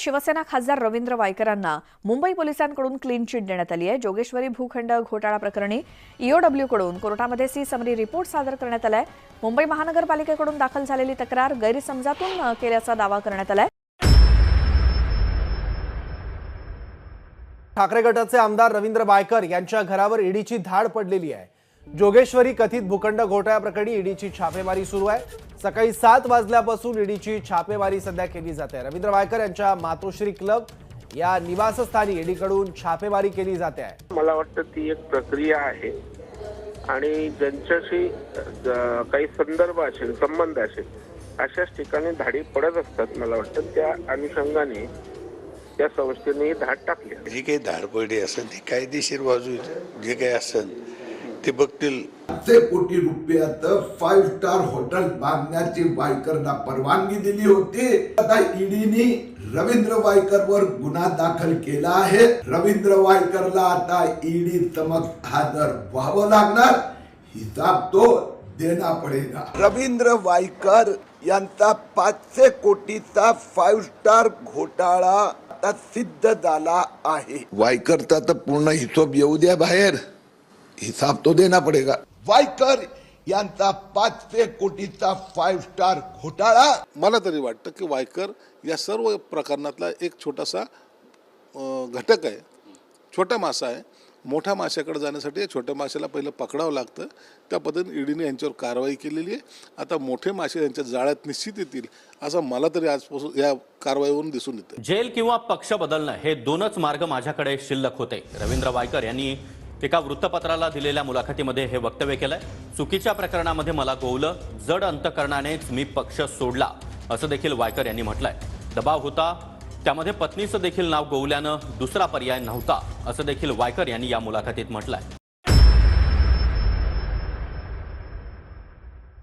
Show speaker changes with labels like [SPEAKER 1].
[SPEAKER 1] शिवसेना खासदार रवींद्र वायकरांना मुंबई पोलिसांकडून clean chit देण्यात आली आहे. जोगेश्वरी भूखंड घोटाळा प्रकरणी ईओडब्ल्यूकडून कोर्टामध्ये सी समरी रिपोर्ट सादर करण्यात आलाय. मुंबई महानगरपालिकेकडून दाखल झालेली तक्रार गैरसमजातून केल्याचा दावा करण्यात आलाय.
[SPEAKER 2] ठाकरे गटाचे आमदार रवींद्र वायकर यांच्या घरावर ईडीची धाड पडलेली आहे. जोगेश्वरी कथित भूखंड घोटाळ्याप्रकरणी ईडीची छापेमारी सुरू आहे. सकाळी सात वाजल्यापासून ईडीची छापेमारी सध्या केली जाते. रवींद्र वायकर यांच्या मातोश्री क्लब या निवासस्थानी ईडीकडून छापेमारी केली जाते आहे.
[SPEAKER 3] मला वाटतं ती एक प्रक्रिया आहे आणि ज्यांच्याशी ज- काही संदर्भ असेल संबंध असेल अशाच ठिकाणी धाडी पडत असतात. मला वाटतं त्या अनुषंगाने त्या संस्थेने धाड टाकली आहे.
[SPEAKER 4] जी काही धाडपडी असेल ती कायदेशीर बाजू जे काही असेल ते बघतील
[SPEAKER 5] पाचशे कोटी रुपयात फाईव्ह स्टार हॉटेल बांधण्याची वायकरना परवानगी दिली होती. आता ईडीने रवींद्र वायकरवर गुन्हा दाखल केला आहे. रवींद्र वायकरला आता ईडी समक्ष हजर व्हावं लागणार. हिसाब तो देना पडेगा रवींद्र वायकर यांचा पाचशे कोटीचा फाईव्ह स्टार घोटाळा आता सिद्ध झाला आहे. वायकरचा तर पूर्ण हिशोब येऊ द्या बाहेर. हिसाब तो देना पडेगा। वायकर यांचा पाचशे कोटीचा फाईव्ह स्टार घोटाळा.
[SPEAKER 6] मला तरी वाटतं की वायकर या सर्व प्रकरणातला एक छोटासा घटक आहे. छोटा मासा आहे. मोठ्या माशाकडे जाण्यासाठी छोट्या माशाला पहिलं पकडावं लागतं. त्या पद्धतीने ईडीने यांच्यावर कारवाई केलेली आहे. आता मोठे मासे यांच्या जाळ्यात निश्चित येतील असं मला तरी आजपासून या कारवाईवरून दिसून येतं
[SPEAKER 7] जेल किंवा पक्ष बदलणं हे दोनच मार्ग माझ्याकडे शिल्लक होते. रवींद्र वायकर यांनी एका वृत्तपत्राला दिलेल्या मुलाखतीमध्ये हे वक्तव्य केलंय. चुकीच्या प्रकरणामध्ये मला गोवलं जड अंतकरणानेच मी पक्ष सोडला असं देखील वायकर यांनी म्हटलंय. दबाव होता त्यामध्ये पत्नीचं देखील नाव गोवल्यानं दुसरा पर्याय नव्हता असं देखील वायकर यांनी या मुलाखतीत म्हटलंय.